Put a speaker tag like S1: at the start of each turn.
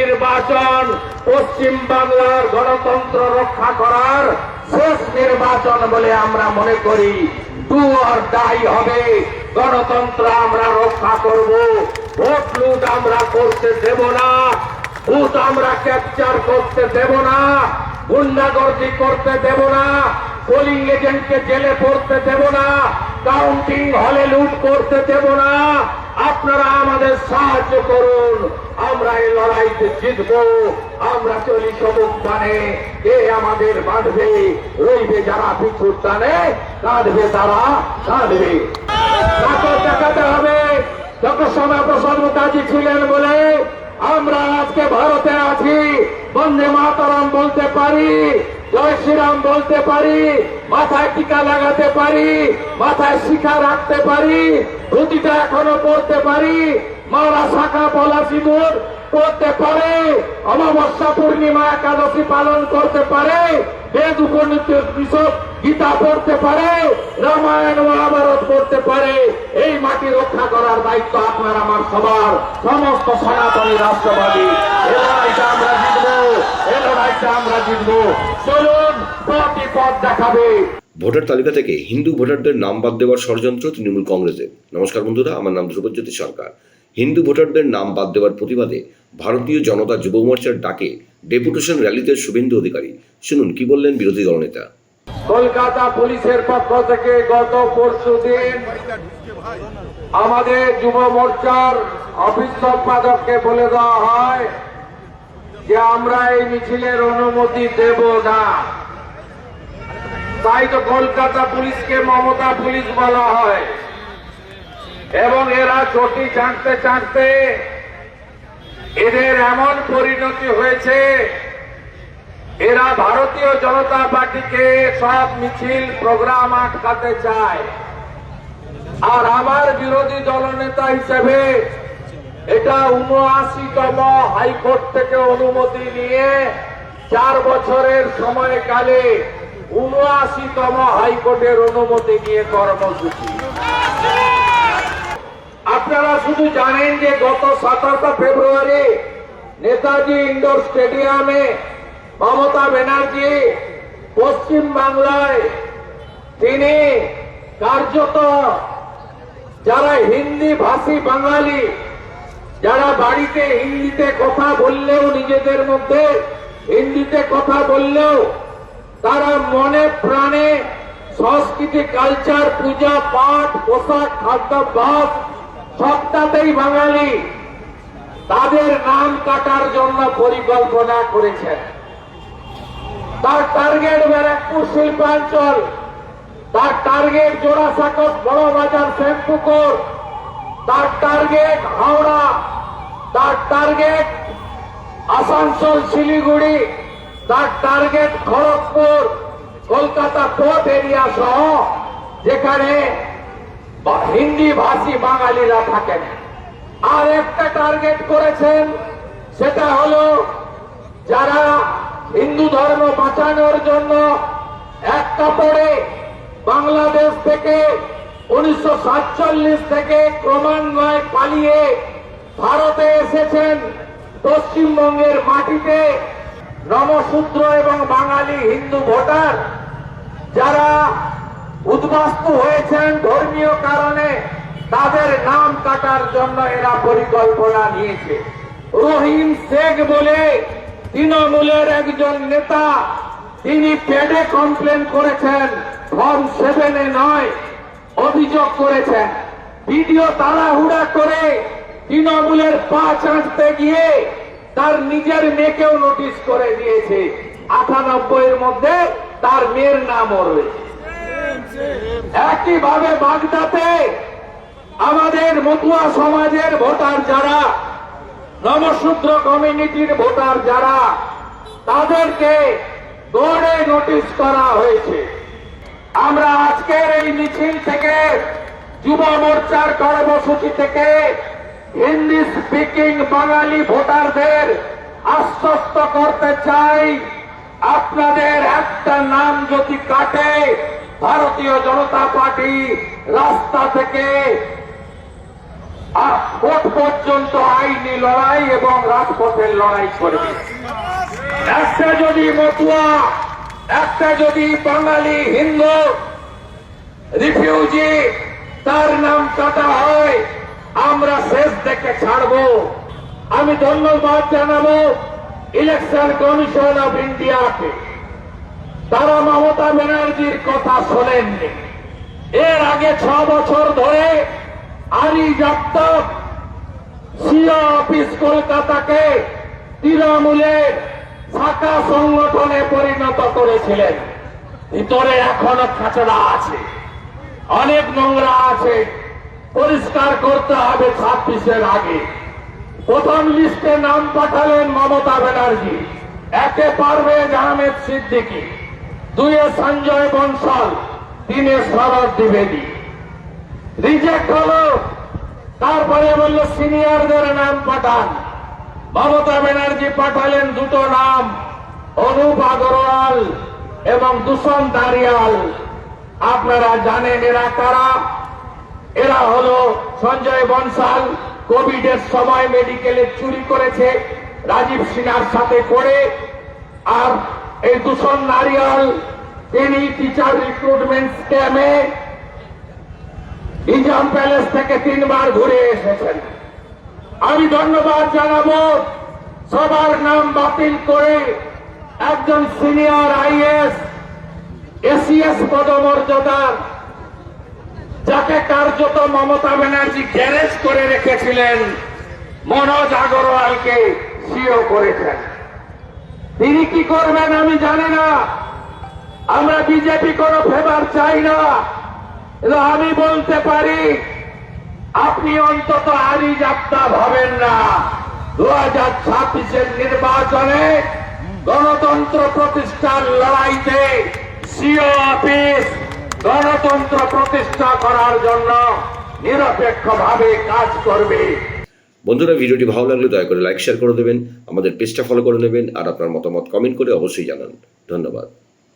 S1: নির্বাচন পশ্চিম বাংলার গণতন্ত্র রক্ষা করার শেষ নির্বাচন বলে আমরা মনে করি। টু আর হবে। গণতন্ত্র আমরা রক্ষা করব। ভোট লুট আমরা করতে দেব না। ভোট আমরা ক্যাপচার করতে দেব না। গুন্ডাগর্দি করতে দেব না। পোলিং এজেন্টকে জেলে পড়তে দেব না। কাউন্টিং হলে লুট করতে দেব না। আপনারা আমাদের সাহায্য করুন। আমরা এই লড়াইতে জিতব। আমরা চলি সবুজ টানে কে আমাদের বাঁধবে। রইবে যারা পিছুর টানে, কাঁদবে তারা তাকে দেখাতে হবে, যত সময় প্রসাদ মুখার্জি ছিলেন বলে আমরা আজকে ভারতে আছি। বন্দে মাতারাম বলতে পারি। জয় শ্রীরাম বলতে পারি, মাথায় টিকা লাগাতে পারি, মাথায় শিখা রাখতে পারি, ধুতিটা এখনও পড়তে পারি মারা শাখা পলা সিঁদুর করতে পারে, অমাবস্যা পূর্ণিমা একাদশী পালন করতে পারে, বেদ বিশদ গীতা পড়তে পারে, রামায়ণ মহাভারত পড়তে পারে, এই মাটি রক্ষা করার দায়িত্ব আপনার, আমার সবার, সমস্ত সনাতনী রাষ্ট্রবাদী। এ লড়াইটা আমরা জিতবো। চলুন প্রতি পথ দেখাবে।
S2: ভোটার তালিকা থেকে হিন্দু ভোটারদের নাম বাদ দেওয়ার ষড়যন্ত্র তৃণমূল কংগ্রেসের নমস্কার বন্ধুরা আমার নাম ধ্রুবজ্যোতি সরকার। হিন্দু ভোটারদের নাম বাদ দেওয়ার প্রতিবাদে ভারতীয় জনতা যুব মোর্চার ডাকে ডেপুটেশন র্যালিতে শুভেন্দু অধিকারী। শুনুন কি বললেন বিরোধী দলনেতা?
S1: কলকাতা পুলিশের পক্ষ থেকে গত পরশু দিন আমাদের যুব মোর্চার অফিস সম্পাদককে বলে দেওয়া হয় যে আমরা এই মিছিলের অনুমতি দেব না। তাই তো কলকাতা পুলিশকে মমতা পুলিশ বলা হয়। এবং এরা চটি চাঁটতে চাঁটতে এদের এমন পরিণতি হয়েছে, এরা ভারতীয় জনতা পার্টিকে সব মিছিল প্রোগ্রাম আটকাতে চায়। আর আমার বিরোধী দলনেতা হিসেবে এটা উনআশিতম হাইকোর্ট থেকে অনুমতি নিয়ে চার বছরের সময়কালে উনআশিতম হাইকোর্টের অনুমতি নিয়ে কর্মসূচি। আপনারা শুধু জানেন যে গত সাতাশে ফেব্রুয়ারি নেতাজি ইন্ডোর স্টেডিয়ামে মমতা ব্যানার্জি পশ্চিম বাংলায় তিনি কার্যত যারা হিন্দি ভাষী বাঙালি যারা বাড়িতে হিন্দিতে কথা বললেও নিজেদের মধ্যে, হিন্দিতে কথা বললেও তারা মনে প্রাণে সংস্কৃতি, কালচার, পূজা, পাঠ, পোশাক, খাদ্যাভ্যাস, সবটাতেই বাঙালি। তাদের নাম কাটার জন্য পরিকল্পনা করেছেন। তার টার্গেট ব্যারাকপুর শিল্পাঞ্চল, তার টার্গেট জোড়াসাঁকর বড় বাজার শ্যামপুকুর তার টার্গেট হাওড়া, তার টার্গেট আসানসোল, শিলিগুড়ি, তার target Kharagpur, Kolkata port area সহ যেখানে হিন্দি ভাষী বাঙালিরা থাকেন। আর একটা টার্গেট করেছেন, সেটা হলো যারা হিন্দু ধর্ম বাঁচানোর জন্য এক কাপড়ে বাংলাদেশ থেকে উনিশশো সাতচল্লিশ থেকে ক্রমান্বয়ে পালিয়ে ভারতে এসেছেন পশ্চিমবঙ্গের মাটিতে নমশূদ্র এবং বাঙালি হিন্দু ভোটার। যারা উদ্বাস্তু হয়েছেন ধর্মীয় কারণে তাদের নাম কাটার জন্য এরা পরিকল্পনা নিয়েছে। রহিম শেখ বলে তৃণমূলের একজন নেতা, তিনি পেডে কমপ্লেন করেছেন, ফর্ম সেভেনে নয়। অভিযোগ করেছেন। ভিডিও তাড়াহুড়া করে তৃণমূলের পা চাঁটতে গিয়ে তার নিজের মেয়েকেও নোটিশ করে দিয়েছে। আটানব্বই এর মধ্যে তার মেয়ের নামও রয়েছে একইভাবে বাগদাতে আমাদের মতুয়া সমাজের ভোটার যারা নমশূদ্র কমিউনিটির ভোটার যারা, তাদেরকে দৌড়ে নোটিশ করা হয়েছে। আমরা আজকের এই মিছিল থেকে যুব মোর্চার কর্মসূচি থেকে হিন্দি স্পিকিং বাঙালি ভোটারদের আশ্বস্ত করতে চাই। আপনাদের একটা নাম যদি কাটে, ভারতীয় জনতা পার্টি রাস্তা থেকে কোর্ট পর্যন্ত আইনি লড়াই এবং রাজপথের লড়াই করবে। একটা যদি মতুয়া একটা যদি বাঙালি হিন্দু রিফিউজি তার নাম কাটা হয়, আমরা শেষ দেখে ছাড়বো। আমি ধন্যবাদ জানাব ইলেকশন কমিশন অফ ইন্ডিয়াকে তারা মমতা ব্যানার্জির কথা শোনেননি। এর আগে ছ বছর ধরে আরি যাত্তক সিও অফিস কলকাতাকে তৃণমূলের শাখা সংগঠনে পরিণত করেছিলেন। ভিতরে এখনও খাঁচড়া আছে। অনেক নোংরা আছে। পরিষ্কার করতে হবে ছাব্বিশের আগে। প্রথম লিস্টে নাম পাঠালেন মমতা ব্যানার্জি। একে পারভেজ আহমেদ সিদ্দিকী। দুয়ে সঞ্জয় বনসাল তিনে শরৎ দ্বিবেদী। রিজেক্ট হলো। তারপরে বলল সিনিয়রদের নাম পাঠান। মমতা ব্যানার্জি পাঠালেন দুটো নাম, অনুপ আগরওয়াল এবং দূষণ দারিয়াল আপনারা জানেন এরা কারা? এরা হলো সঞ্জয় বনসাল কোভিড এর সময় মেডিকেলে চুরি করেছে, রাজীব সিনহার সাথে করে আর এই দূষণ নারিয়াল তিনি টিচার রিক্রুটমেন্ট স্ক্যামে নিজাম প্যালেস থেকে তিনবার ঘুরে এসেছেন। আমি ধন্যবাদ জানাব। সবার নাম বাতিল করে একজন সিনিয়র আইএস এসিএস পদমর্যাদার, যাকে কার্যত মমতা ব্যানার্জি গ্যারেজ করে রেখেছিলেন, মনোজ আগরওয়ালকে সিও করেছেন। তিনি কি করবেন আমি জানি না। আমরা বিজেপি কোনো ফেভার চাই না। আমি বলতে পারি আপনি অন্তত আরি যাত্রা ভাবেন না। দু হাজার ছাব্বিশের নির্বাচনে গণতন্ত্র প্রতিষ্ঠার লড়াইতে সিও অফিস গণতন্ত্র প্রতিষ্ঠা করার জন্য নিরপেক্ষভাবে কাজ করবে।
S2: বন্ধুরা, ভিডিওটি ভালো লাগলে দয়া করে লাইক, শেয়ার করে দেবেন, আমাদের পেজটা ফলো করে নেবেন, আর আপনার মতামত কমেন্ট করে অবশ্যই জানান। ধন্যবাদ।